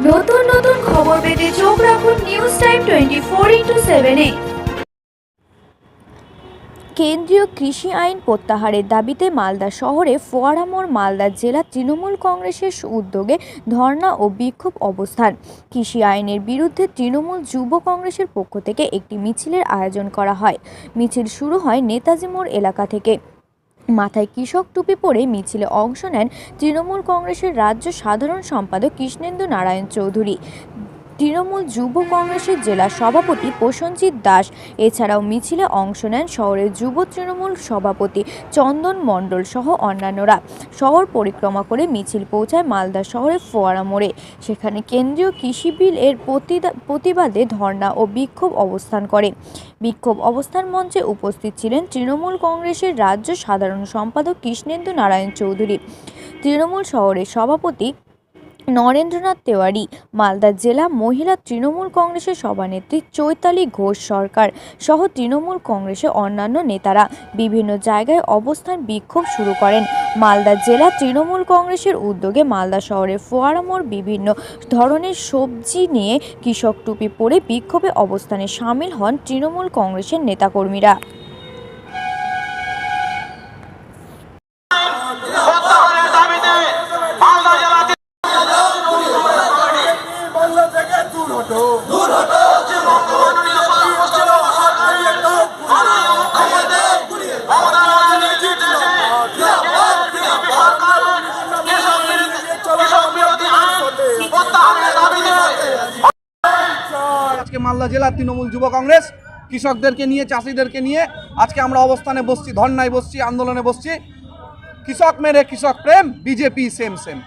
নতুন নতুন খবর পেতে চোখ রাখুন news time twenty four into সেভেনে কেন্দ্রীয় কৃষি আইন প্রত্যাহারের দাবিতে মালদা শহরে ফোয়ারামোড় মালদা জেলা তৃণমূল কংগ্রেসের উদ্যোগে ধর্না ও বিক্ষোভ অবস্থান। কৃষি আইনের বিরুদ্ধে তৃণমূল যুব কংগ্রেসের পক্ষ থেকে একটি মিছিলের আয়োজন করা হয়। মিছিল শুরু হয় নেতাজি মোড় এলাকা থেকে। মাথায় কৃষক টুপি পরে মিছিলে অংশ নেন তৃণমূল কংগ্রেসের রাজ্য সাধারণ সম্পাদক কৃষ্ণেন্দু নারায়ণ চৌধুরী। তৃণমূল যুব কংগ্রেসের জেলা সভাপতি প্রসঞ্জিৎ দাস। এছাড়াও মিছিলে অংশ নেন শহরের যুব তৃণমূল সভাপতি চন্দন মণ্ডল সহ অন্যান্যরা। শহর পরিক্রমা করে মিছিল পৌঁছায় মালদা শহরের ফোয়ারা মোড়ে। সেখানে কেন্দ্রীয় কৃষি বিল এর প্রতিবাদে ধর্ণা ও বিক্ষোভ অবস্থান করে। বিক্ষোভ অবস্থান মঞ্চে উপস্থিত ছিলেন তৃণমূল কংগ্রেসের রাজ্য সাধারণ সম্পাদক কৃষ্ণেন্দু নারায়ণ চৌধুরী। তৃণমূল শহরের সভাপতি নরেন্দ্রনাথ তেওয়ারি, মালদা জেলা মহিলা তৃণমূল কংগ্রেসের সভানেত্রী চৈতালি ঘোষ সরকার সহ তৃণমূল কংগ্রেসের অন্যান্য নেতারা বিভিন্ন জায়গায় অবস্থান বিক্ষোভ শুরু করেন। মালদা জেলা তৃণমূল কংগ্রেসের উদ্যোগে মালদা শহরের ফোয়ারামোর বিভিন্ন ধরনের সবজি নিয়ে কৃষক টুপি পরে বিক্ষোভে অবস্থানে সামিল হন তৃণমূল কংগ্রেসের নেতাকর্মীরা। আইন প্রত্যাহারের দাবিতে আজকে মালদা জেলা তৃণমূল যুব কংগ্রেস, কৃষকদেরকে নিয়ে, চাষিদেরকে নিয়ে আজকে আমরা অবস্থানে বসছি, ধর্নায় বসছি, আন্দোলনে বসছি। কৃষক মেরে কৃষক প্রেম, বিজেপি সেম সেম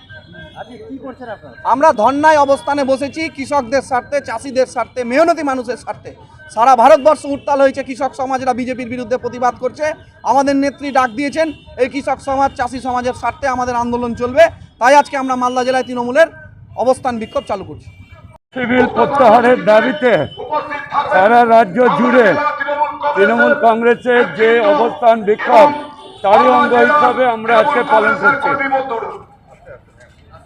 আমরা ধর্নায় অবস্থানে বসেছি কৃষকদের স্বার্থে চাষিদের স্বার্থে মেহনতি মানুষের স্বার্থে। সারা ভারতবর্ষ উত্তাল হয়েছে কৃষক সমাজরা বিজেপির বিরুদ্ধে প্রতিবাদ করছে। আমাদের নেত্রী ডাক দিয়েছেন এই কৃষক সমাজ চাষি সমাজের স্বার্থে আমাদের আন্দোলন চলবে। তাই আজকে আমরা মালদা জেলায় তৃণমূলের অবস্থান বিক্ষোভ চালু করছি। সিভিল প্রত্যাহারের দাবিতে সারা রাজ্য জুড়ে তৃণমূল কংগ্রেসের যে অবস্থান বিক্ষোভ তারই অঙ্গ হিসাবে আমরা আজকে পালন করছি।